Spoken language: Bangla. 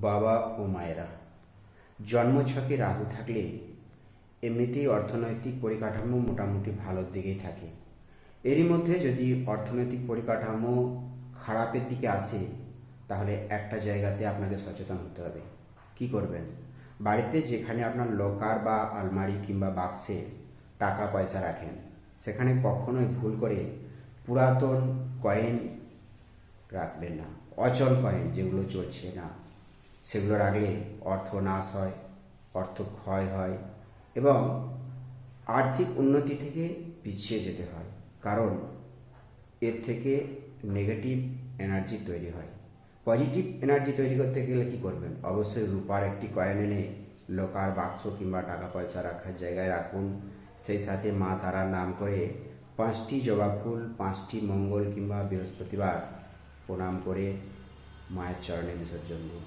বাবা ও মায়েরা। জন্মছকে রাহু থাকলে এমনিতেই অর্থনৈতিক পরিকাঠামো মোটামুটি ভালোর দিকেই থাকে। এরই মধ্যে যদি অর্থনৈতিক পরিকাঠামো খারাপের দিকে আসে, তাহলে একটা জায়গাতে আপনাকে সচেতন হতে হবে। কি করবেন? বাড়িতে যেখানে আপনার লকার বা আলমারি কিংবা বাক্সে টাকা পয়সা রাখেন, সেখানে কখনোই ভুল করে পুরাতন কয়েন রাখবেন না। অচল কয়েন যেগুলো চলছে না। সেগুলো রাখলে অর্থ নাশ হয়, অর্থ ক্ষয় হয় এবং আর্থিক উন্নতি থেকে পিছিয়ে যেতে হয়। কারণ এর থেকে নেগেটিভ এনার্জি তৈরি হয়। পজিটিভ এনার্জি তৈরি করতে গেলে কি করবেন? অবশ্যই রূপার একটি কয়েন এনে লোকার বাক্স কিংবা টাকা পয়সা রাখার জায়গায় রাখুন। সেই সাথে মা তারার নাম করে পাঁচটি জবা ফুল, পাঁচটি মঙ্গল কিংবা বৃহস্পতিবার প্রণাম করে মায়ের চরণে বিসর্জন দিন।